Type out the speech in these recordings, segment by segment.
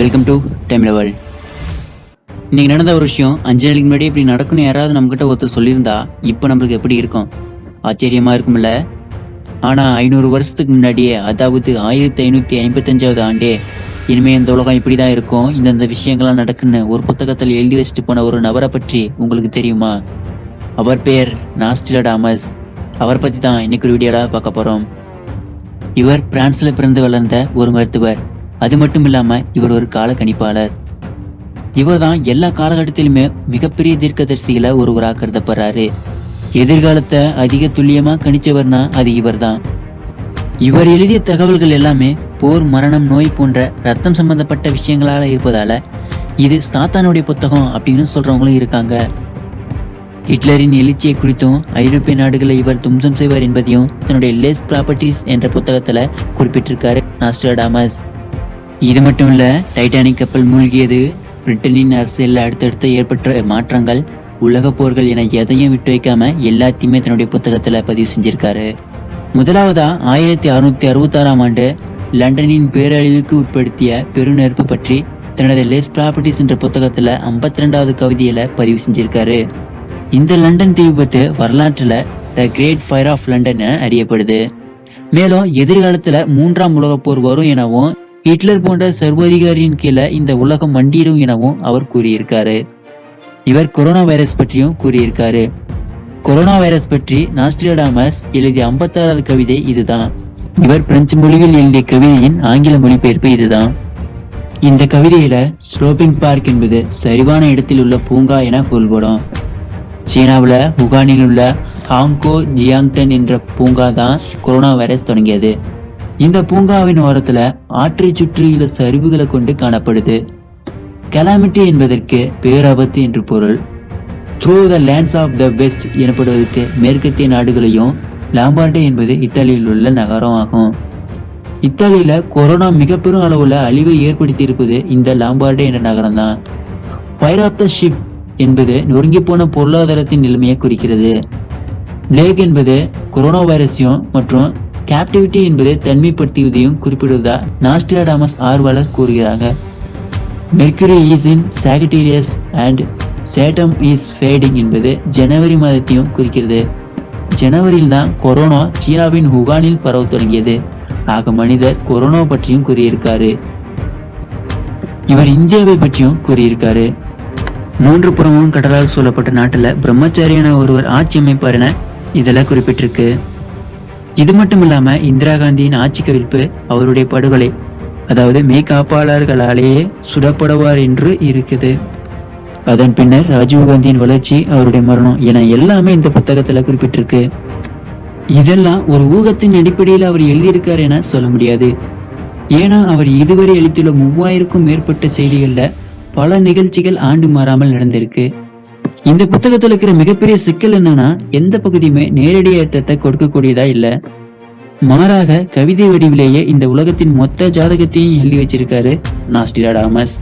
Welcome to time level இன்னைக்கு நடந்த ஒரு விஷயம் அஞ்சு நாளைக்கு முன்னாடி இப்படி நடக்கும்னு யாராவது நம்மகிட்ட ஒருத்தர் சொல்லியிருந்தா இப்போ நம்மளுக்கு எப்படி இருக்கும்? ஆச்சரியமா இருக்கும்ல? ஆனால் ஐநூறு வருஷத்துக்கு முன்னாடியே அதாவது ஆயிரத்தி ஐநூற்றி ஐம்பத்தஞ்சாவது ஆண்டே இனிமேல் இந்த உலகம் இப்படி தான் இருக்கும் இந்தந்த விஷயங்கள்லாம் நடக்குன்னு ஒரு புத்தகத்தில் எழுதி வச்சுட்டு போன ஒரு நபரை பற்றி உங்களுக்கு தெரியுமா? அவர் பேர் நாஸ்டிலடாமஸ் அவர் பற்றி தான் இன்னைக்கு ஒரு வீடியோவில் பார்க்க போகிறோம் இவர் பிரான்ஸில் பிறந்து வளர்ந்த ஒரு மருத்துவர். அது மட்டும் இல்லாம இவர் ஒரு கால கணிப்பாளர். இவர் தான் எல்லா காலகட்டத்திலுமே மிகப்பெரிய தீர்க்கதரிசிகள ஒருவராக கருதப்படுறாரு எதிர்காலத்தை அதிக துல்லியமா கணிச்சவர்னா அது இவர்தான். இவர் எழுதிய தகவல்கள் எல்லாமே போர் மரணம் நோய் போன்ற ரத்தம் சம்பந்தப்பட்ட விஷயங்களால இருப்பதால இது சாத்தானுடைய புத்தகம் அப்படின்னு சொல்றவங்களும் இருக்காங்க. ஹிட்லரின் எழுச்சியை குறித்தும் ஐரோப்பிய நாடுகளை இவர் தும்சம் செய்வார் என்பதையும் தன்னுடைய லேஸ் ப்ராப்பர்ட்டிஸ் என்ற புத்தகத்துல குறிப்பிட்டிருக்காரு. நாஸ்டர்டாமஸ் இது மட்டும் இல்ல டைட்டானிக் கப்பல் மூழ்கியது பிரிட்டனின் அரசியல் அடுத்தடுத்து ஏற்பட்ட மாற்றங்கள் உலக போர்கள் என எதையும் விட்டு வைக்காம எல்லாத்தையுமே தன்னுடைய புத்தகத்துல பதிவு செஞ்சிருக்காரு. முதலாவதா ஆயிரத்தி அறுநூத்தி அறுபத்தாறாம் ஆண்டு லண்டனின் பேரழிவுக்கு உட்படுத்திய பெருநெருப்பு பற்றி தனது லேஸ் ப்ராப்பர்ட்டிஸ் என்ற புத்தகத்துல ஐம்பத்தி ரெண்டாவது கவிதையில பதிவு செஞ்சிருக்காரு. இந்த லண்டன் தீ விபத்து வரலாற்றுல the great fire of London என அறியப்படுது. மேலும் எதிர்காலத்துல மூன்றாம் உலகப் போர் வரும் எனவும் ஹிட்லர் போன்ற சர்வாதிகாரியின் கீழே இந்த உலகம் மண்டிடும் எனவும் அவர் கூறியிருக்காரு. இவர் கொரோனா வைரஸ் பற்றியும் கூறியிருக்காரு. கொரோனா வைரஸ் பற்றி நாஸ்டிரடாமஸ் எழுதிய ஐம்பத்தாறாவது கவிதை இதுதான். இவர் பிரெஞ்சு மொழியில் எழுதிய கவிதையின் ஆங்கில மொழிபெயர்ப்பு இதுதான். இந்த கவிதையில ஸ்லோபிங் பார்க் என்பது சரிவான இடத்தில் உள்ள பூங்கா என பொருள்படும் சீனாவில் உகானில் உள்ள ஹாங்கோ ஜியாங்டன் என்ற பூங்கா தான் கொரோனா வைரஸ் தொடங்கியது. இந்த பூங்காவின் ஓரத்துல ஆற்றை சுற்றியுள்ள சரிவுகளை கொண்டு காணப்படுது. கலாமிட்டி என்பதற்கு பேராபத்து என்று பொருள். Through the lands of the west எனப்படுவதற்கு மேற்கத்திய நாடுகளையும் லாம்பார்டே என்பது இத்தாலியில் உள்ள நகரம் ஆகும் இத்தாலியில கொரோனா மிக பெரும் அளவுல அழிவை ஏற்படுத்தி இருப்பது இந்த லாம்பார்டே என்ற நகரம் தான் ஃபயர் ஆஃப் த ஷிப் என்பது நொறுங்கி போன பொருளாதாரத்தின் நிலைமையை குறிக்கிறது. பிளேக் என்பது கொரோனா வைரஸையும் மற்றும் கேப்டிவிட்டி என்பது தன்மைப்படுத்தியதையும் குறிப்பிடுவதா? நாஸ்டிராடாமஸ் ஆர்வலர் கூறுகிறாங்க Mercury is in Sagittarius and Saturn is fading என்பது ஜனவரி மாதத்தையும் குறிக்கிறது. ஜனவரியில் தான் கொரோனா சீனாவின் ஹுகானில் பரவ தொடங்கியது. ஆக மனிதர் கொரோனா பற்றியும் கூறியிருக்காரு. இவர் இந்தியாவை பற்றியும் கூறியிருக்காரு. மூன்று புறமும் கடலால் சூழப்பட்ட நாட்டுல பிரம்மச்சாரியான ஒருவர் ஆட்சி அமைப்பார் என குறிப்பிட்டிருக்கு. இது மட்டும் இல்லாம இந்திரா காந்தியின் ஆட்சி கவிழ்ப்பு அவருடைய படுகொலை அதாவது மெய்காப்பாளர்களாலேயே சுடப்படுவார் என்று இருக்குது. அதன் பின்னர் ராஜீவ் காந்தியின் வளர்ச்சி அவருடைய மரணம் என எல்லாமே இந்த புத்தகத்துல குறிப்பிட்டிருக்கு. இதெல்லாம் ஒரு ஊகத்தின் அடிப்படையில் அவர் எழுதியிருக்கார் என சொல்ல முடியாது. ஏன்னா அவர் இதுவரை அளித்துள்ள மூவாயிரக்கும் மேற்பட்ட செய்திகள்ல பல நிகழ்ச்சிகள் ஆண்டு மாறாமல் நடந்திருக்கு. இந்த புத்தகத்தில் இருக்கிற மிகப்பெரிய சிக்கல் என்னன்னா எந்த பகுதியுமே நேரடி அர்த்தத்தை கொடுக்கக்கூடியதா இல்ல. மாறாக கவிதை வடிவிலேயே இந்த உலகத்தின் மொத்த ஜாதகத்தையும் எழுதி வச்சிருக்காரு நாஸ்டிராடாமஸ்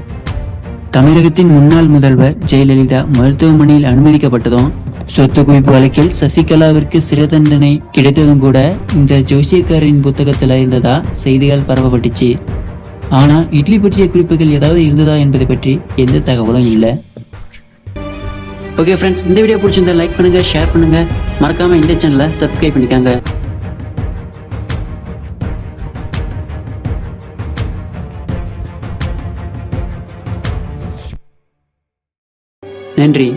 தமிழகத்தின் முன்னாள் முதல்வர் ஜெயலலிதா மருத்துவமனையில் அனுமதிக்கப்பட்டதும் சொத்து குவிப்பு வழக்கில் சசிகலாவிற்கு சிறை தண்டனை கிடைத்ததும் கூட இந்த ஜோசியக்காரின் புத்தகத்துல இருந்ததா செய்திகள் பரவப்பட்டுச்சு. ஆனா இட்லி பற்றிய குறிப்புகள் ஏதாவது இருந்ததா என்பதை பற்றி எந்த தகவலும் இல்லை. ஓகே ஃப்ரெண்ட்ஸ் இந்த வீடியோ பிடிச்சிருந்தா லைக் பண்ணுங்க ஷேர் பண்ணுங்க. மறக்காம இந்த சேனலை சப்ஸ்கிரைப் பண்ணிக்காங்க. நன்றி.